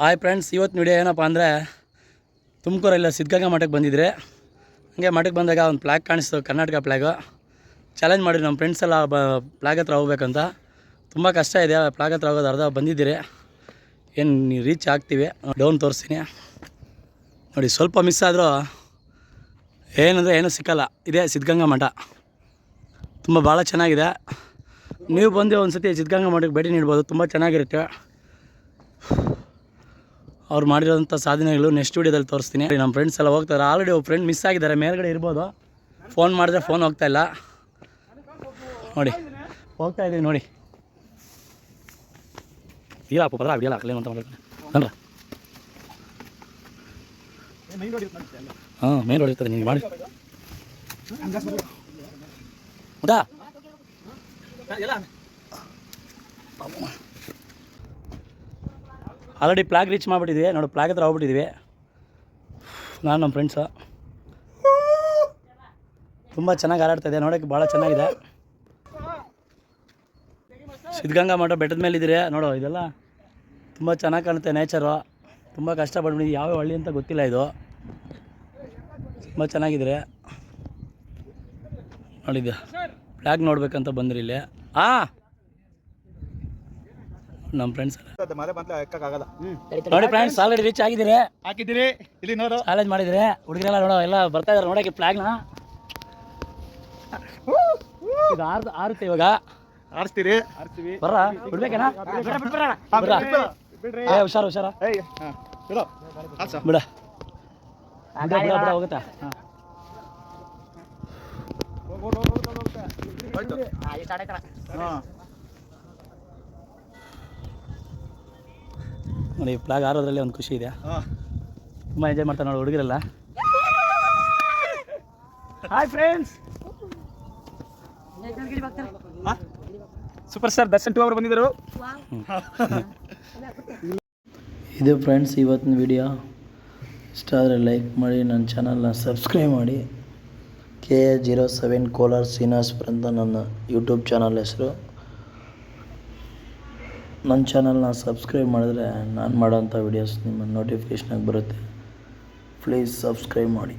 Hi friends, ಇವತ್ತು video ಏನಪ್ಪ ಅಂದರೆ ತುಮಕೂರಲ್ಲ ಸಿದ್ಧಗಂಗಾ ಮಠಕ್ಕೆ ಬಂದಿದ್ರೆ. ಹಾಗೆ ಮಠಕ್ಕೆ ಬಂದಾಗ ಒಂದು ಫ್ಲ್ಯಾಗ್ ಕಾಣಿಸ್ತು, ಕರ್ನಾಟಕ ಫ್ಲ್ಯಾಗು ಚಾಲೆಂಜ್ ಮಾಡಿದ್ರು ನಮ್ಮ ಫ್ರೆಂಡ್ಸ್ ಎಲ್ಲ, ಬ ಹತ್ರ ಹೋಗ್ಬೇಕಂತ. ತುಂಬ ಕಷ್ಟ ಇದೆ ಫ್ಲ್ಯಾಗ್ ಹತ್ರ ಹೋಗೋದು ಅರ್ಧ ಬಂದಿದ್ದೀರಿ. ಏನು ರೀಚ್ ಆಗ್ತೀವಿ. ಡೌನ್ ತೋರಿಸ್ತೀನಿ. ನೋಡಿ, ಸ್ವಲ್ಪ ಮಿಸ್ ಆದರೂ ಏನಂದರೆ ಏನೂ ಸಿಕ್ಕಲ್ಲ. ಇದೇ ಸಿದ್ಧಗಂಗಾ ಮಠ. ತುಂಬ ಭಾಳ ಚೆನ್ನಾಗಿದೆ. ನೀವು ಬಂದು ಒಂದು ಸತಿ ಸಿದ್ಧಗಂಗಾ ಮಠಕ್ಕೆ ಭೇಟಿ ನೀಡ್ಬೋದು, ತುಂಬ ಚೆನ್ನಾಗಿರುತ್ತೆ. ಅವ್ರು ಮಾಡಿರೋಂಥ ಸಾಧನೆಗಳು ನೆಕ್ಸ್ಟ್ ವೀಡಿಯೋದಲ್ಲಿ ತೋರಿಸ್ತೀನಿ. ನಮ್ಮ ಫ್ರೆಂಡ್ಸ್ ಎಲ್ಲ ಹೋಗ್ತಾರೆ. ಆಲ್ರೆಡಿ ಒಬ್ಬ ಫ್ರೆಂಡ್ ಮಿಸ್ ಆಗಿದ್ದಾರೆ. ಮೇಲ್ಗಡೆ ಇರ್ಬೋದು. ಫೋನ್ ಮಾಡಿದ್ರೆ ಫೋನ್ ಹೋಗ್ತಾ ಇಲ್ಲ. ನೋಡಿ. ಹೋಗ್ತಾ ಇದ್ದೀವಿ ನೋಡಿ. ಇಲ್ಲ ಅಪ್ಪ ಪದ ಅಡಿಯಲ್ಲ ಹಾಕಲೇನು ಅಂತ ಮಾಡ್ಕೊಂಡು ಹಾಂ ಮೇನ್ ಹೊಡಿತಾರೆ ನೀವು ಮಾಡಿ. ಹೌದಾ ಆಲ್ರೆಡಿ ಪ್ಲಾಗ್ ರೀಚ್ ಮಾಡಿಬಿಟ್ಟಿದ್ವಿ. ನೋಡಿ ಪ್ಲಾಗ್ ಹತ್ರ ಹೋಗ್ಬಿಟ್ಟಿದ್ವಿ. ನಾನು ನಮ್ಮ ಫ್ರೆಂಡ್ಸು ತುಂಬ ಚೆನ್ನಾಗಿ ಹಾರಾಡ್ತಾ ಇದೆ ನೋಡೋಕ್ಕೆ ಭಾಳ ಚೆನ್ನಾಗಿದೆ. ಸಿದ್ಧಗಂಗಾ ಮಠ ಬೆಟ್ಟದ ಮೇಲೆ ಇದ್ದೀರಿ. ನೋಡು, ಇದೆಲ್ಲ ತುಂಬ ಚೆನ್ನಾಗಿ ಕಾಣುತ್ತೆ ನೇಚರು ತುಂಬ ಕಷ್ಟಪಟ್ಬಿಟ್ಟಿದ್ವಿ ಯಾವ ಹಳ್ಳಿ ಅಂತ ಗೊತ್ತಿಲ್ಲ ಇದು. ತುಂಬ ಚೆನ್ನಾಗಿದ್ರೆ. ನೋಡಿದ್ದೆ ಫ್ಲ್ಯಾಗ್ ನೋಡ್ಬೇಕಂತ ಬಂದ್ರಿ ಇಲ್ಲಿ. ಹಾಂ ನಮ್ಮ ಫ್ರೆಂಡ್ಸ್ ಮಳೆ ಬಂತ ಎಕ್ಕಾಗಲ್ಲ ನೋಡಿ ಫ್ರೆಂಡ್ಸ್ ಆಲ್ರೆಡಿ ರೀಚ್ ಆಗಿದ್ದೀರಿ ಹಾಕಿದ್ದೀರಿ ಇಲ್ಲಿ ನೋಡು ಚಾಲೆಂಜ್ ಮಾಡಿದ್ರೆ ಹುಡುಗರೆಲ್ಲ ನೋಡೋ ಎಲ್ಲ ಬರ್ತಾ ಇದಾರೆ ನೋಡೋಕೆ ಫ್ಲಾಗ್ನ ಈಗ ಆರ್ ಆರುತ್ತೆ ಇವಾಗ ಆರಿಸ್ತೀರಿ ಆರಿಸ್ತೀವಿ ಬರ್ರ ಬಿಡ್ಬೇಕೇನಾ ಬಿಡ್ರಿ ಏ ಹುಷಾರು ಹುಷಾರ ಬಿಡ ಬಿಡ ಬಿಡ ಬಿಡ ಹೋಗುತ್ತಾ ಹಾಂ ನೋಡಿ ಫ್ಲಾಗ್ ಆರೋದ್ರಲ್ಲಿ ಒಂದು ಖುಷಿ ಇದೆ. ತುಂಬ ಎಂಜಾಯ್ ಮಾಡ್ತಾರೆ ನೋಡಿ ಹುಡುಗರೆಲ್ಲ. Hi friends super star Darshan too ಅವರು ಬಂದಿದ್ದರು. ಇದು ಫ್ರೆಂಡ್ಸ್ ಇವತ್ತಿನ ವಿಡಿಯೋ ಇಷ್ಟ ಆದರೆ ಲೈಕ್ ಮಾಡಿ ನನ್ನ ಚಾನಲ್ನ ಸಬ್ಸ್ಕ್ರೈಬ್ ಮಾಡಿ. K A zero seven Kolar Srinivaspur ಅಂತ ನನ್ನ ಯೂಟ್ಯೂಬ್ ಚಾನಲ್ ಹೆಸರು. ನನ್ನ ಚಾನಲ್ನ ಸಬ್ಸ್ಕ್ರೈಬ್ ಮಾಡಿದ್ರೆ ನಾನು ಮಾಡೋಂಥ ವೀಡಿಯೋಸ್ ನಿಮ್ಮ ನೋಟಿಫಿಕೇಷನಾಗಿ ಬರುತ್ತೆ. ಪ್ಲೀಸ್ ಸಬ್ಸ್ಕ್ರೈಬ್ ಮಾಡಿ.